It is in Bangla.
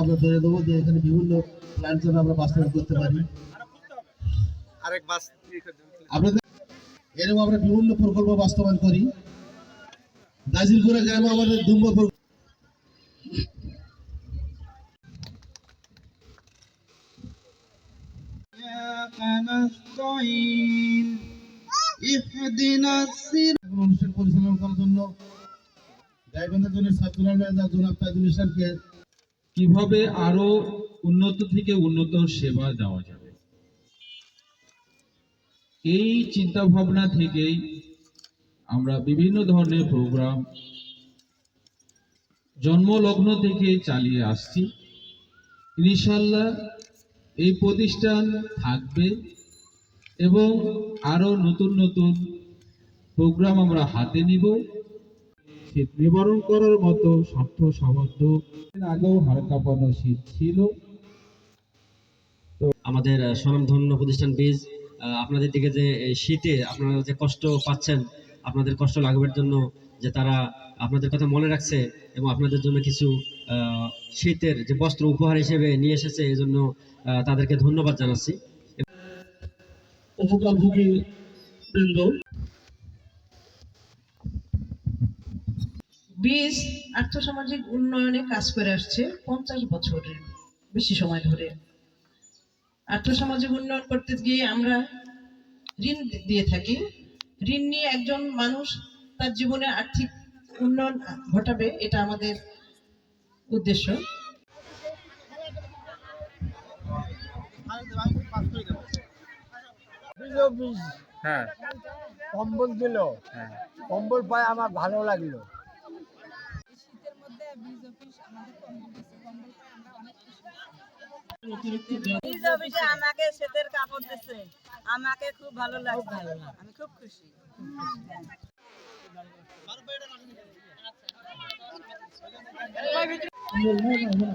আমরা ধরে দেবো যে এখানে বিভিন্ন প্ল্যান যেন আমরা বাস্তবায়ন করতে পারি। আরেক বাস আপনাদের এরকম আমরা বিভিন্ন প্রকল্প বাস্তবায়ন করি। নাজিরপুরে গ্রামে আমাদের দুম্ব প্রকল্প অনুষ্ঠান পরিচালনা করার জন্য গাইবান্ধা জোনের ছাত্র জনাব তাজুল ইসলামকে কীভাবে আরও উন্নত থেকে উন্নত সেবা দেওয়া যাবে? এই চিন্তা ভাবনা থেকেই আমরা বিভিন্ন ধরনের প্রোগ্রাম জন্মলগ্ন থেকে চালিয়ে আসছি। ইনশাল্লাহ এই প্রতিষ্ঠান থাকবে। এবং আরও নতুন নতুন প্রোগ্রাম আমরা হাতে নিব। শীত নিবারণ করার মতো স্বার্থ সামর্থ্য আগেও হাড় কাঁপানো শীত ছিল। আমাদের স্বনামধন্য প্রতিষ্ঠান বীজ আপনাদের দিকে যে শীতে আপনারা যে কষ্ট পাচ্ছেন, আপনাদের কষ্ট লাঘবের জন্য যে তারা আপনাদের কথা মনে রাখছে এবং আপনাদের জন্য কিছু শীতের যে বস্ত্র উপহার হিসেবে নিয়ে এসেছে এই জন্য তাদেরকে ধন্যবাদ জানাচ্ছি। উপকারভোগী বৃন্দ। বীজ আর্থসামাজিক উন্নয়নে কাজ করে আসছে পঞ্চাশ বছরের বেশি সময় ধরে। আর্থসামাজিক উন্নয়ন করতে গিয়ে আমরা ঋণ দিয়ে থাকি। ঋণ নিয়ে একজন মানুষ তার জীবনে আর্থিক উন্নয়ন ঘটাবে এটা আমাদের উদ্দেশ্য। হ্যাঁ। কম্বল দিল। কম্বল পায় আমার ভালো লাগল। বীজ অফিস আমাদের কম্বল দিচ্ছে কম্বল পেয়ে আমরা বীজ অফিসে আমাকে শীতের কাপড় দিচ্ছে আমাকে খুব ভালো লাগছে। আমি খুব খুশি। না, না।